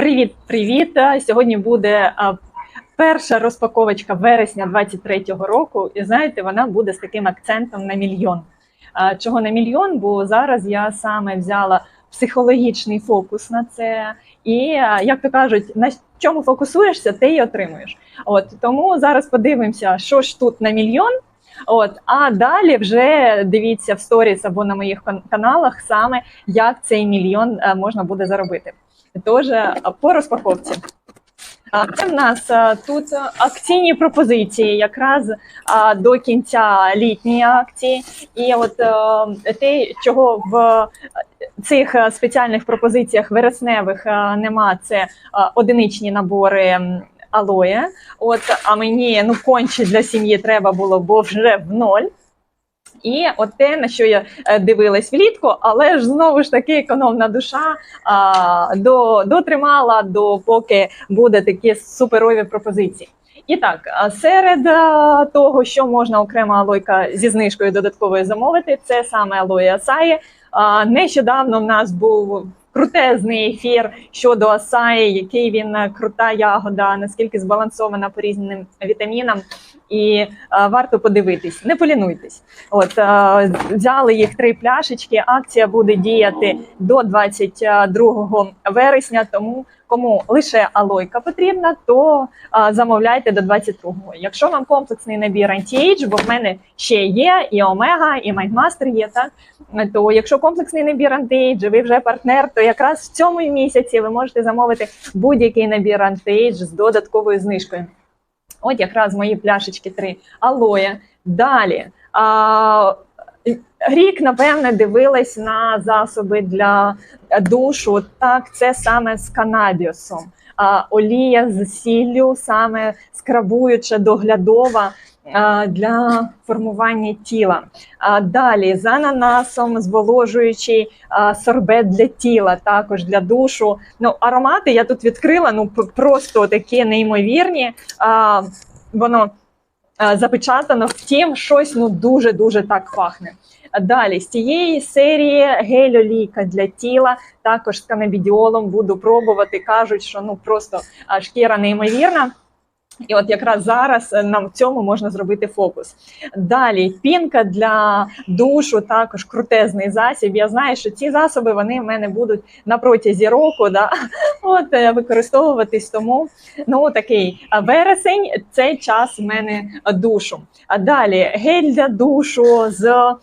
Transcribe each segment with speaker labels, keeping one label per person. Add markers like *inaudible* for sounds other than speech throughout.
Speaker 1: Привіт-привіт! Сьогодні буде перша розпаковочка вересня 23-го року. І знаєте, вона буде з таким акцентом на мільйон. Чого на мільйон? Бо зараз я саме взяла психологічний фокус на це. І як то кажуть, на чому фокусуєшся, те й отримуєш. От тому зараз подивимося, що ж тут на мільйон. От, а далі вже дивіться в сторіс або на моїх каналах саме як цей мільйон е, можна буде заробити. Тож е, по розпаковці. Це в нас тут акційні пропозиції, якраз до кінця літньої акції. І от те, чого в цих спеціальних пропозиціях вересневих нема, це одиничні набори алоє. От, а мені ну конче для сім'ї треба було, бо вже в ноль. І от те, на що я е, дивилась влітку, але ж знову ж таки економна душа а, до, дотримала, до поки буде такі суперові пропозиції. І так, серед а, того, що можна окрема алойка зі знижкою додатковою замовити, це саме алоя асаї. Нещодавно в нас був крутезний ефір щодо асаї, який він е, крута ягода, наскільки збалансована по різним вітамінам. І а, варто подивитись, не полінуйтесь. От е, взяли їх три пляшечки. Акція буде діяти до 22 вересня. Тому кому лише алойка потрібна, то е, замовляйте до 22-го. Якщо вам комплексний набір anti-age, бо в мене ще є і омега, і майндмастер є так. То якщо комплексний набір anti-age, ви вже партнер, то якраз в цьому місяці ви можете замовити будь-який набір anti-age з додатковою знижкою. От якраз мої пляшечки три алоє. Далі. А, рік, напевне, дивилась на засоби для душу. Так, це саме з канабіусом. А, олія з сіллю, саме скрабуюча, доглядова. Для формування тіла. Далі з ананасом, зволожуючий сорбет для тіла, також для душу. Ну, аромати я тут відкрила, ну просто такі неймовірні. Воно запечатано, втім, щось ну дуже дуже так пахне. Далі з цієї серії гель-олійка для тіла, також з канабідіолом буду пробувати. кажуть, що ну просто шкіра неймовірна. І от якраз зараз е, нам в цьому можна зробити фокус. Далі пінка для душу, також крутезний засіб. Я знаю, що ці засоби вони в мене будуть на протязі року, да, *laughs* от е, використовуватись. Тому ну такий вересень це час в мене душу. А далі гель для душу з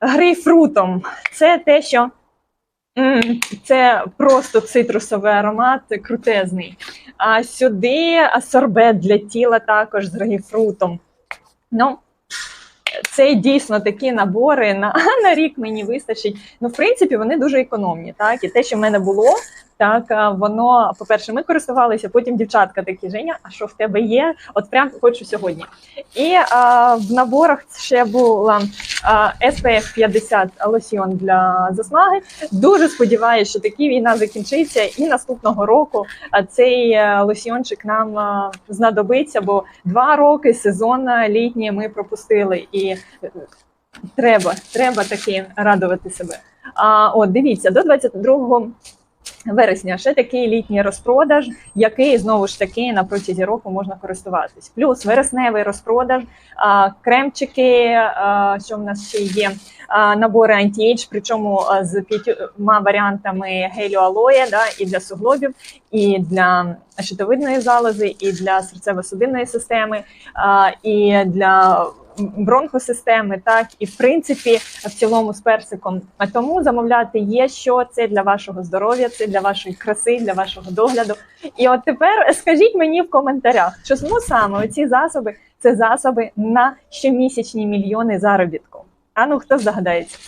Speaker 1: грейпфрутом. Це те, що це просто цитрусовий аромат, крутезний. А сюди сорбет для тіла також з грейпфрутом. Ну, це дійсно такі набори на, *laughs* на рік мені вистачить. Ну, в принципі, вони дуже економні. Так, і те, що в мене було, так воно, по-перше, ми користувалися. Потім дівчатка такі Женя, а що в тебе є? От прям хочу сьогодні. І а, в наборах ще була SPF 50 лосьйон для засмаги. Дуже сподіваюся, що таки війна закінчиться, і наступного року цей е, лосьйончик нам знадобиться, бо два роки сезон літній ми пропустили, і е, треба, треба таки радувати себе. А от дивіться, до 22 вересня ще такий літній розпродаж, який знову ж таки на протязі року можна користуватись. Плюс вересневий розпродаж, кремчики, що в нас ще є. Набори anti-age, причому з п'ятьма варіантами гелю алоє, да, і для суглобів, і для щитовидної залози, і для серцево-судинної системи, і для бронхосистеми, так і в принципі в цілому з персиком. А тому замовляти є, що це для вашого здоров'я, це для вашої краси, для вашого догляду. І от тепер скажіть мені в коментарях, чому саме ці засоби це засоби на щомісячні мільйони заробітку. А ну хто здогадається?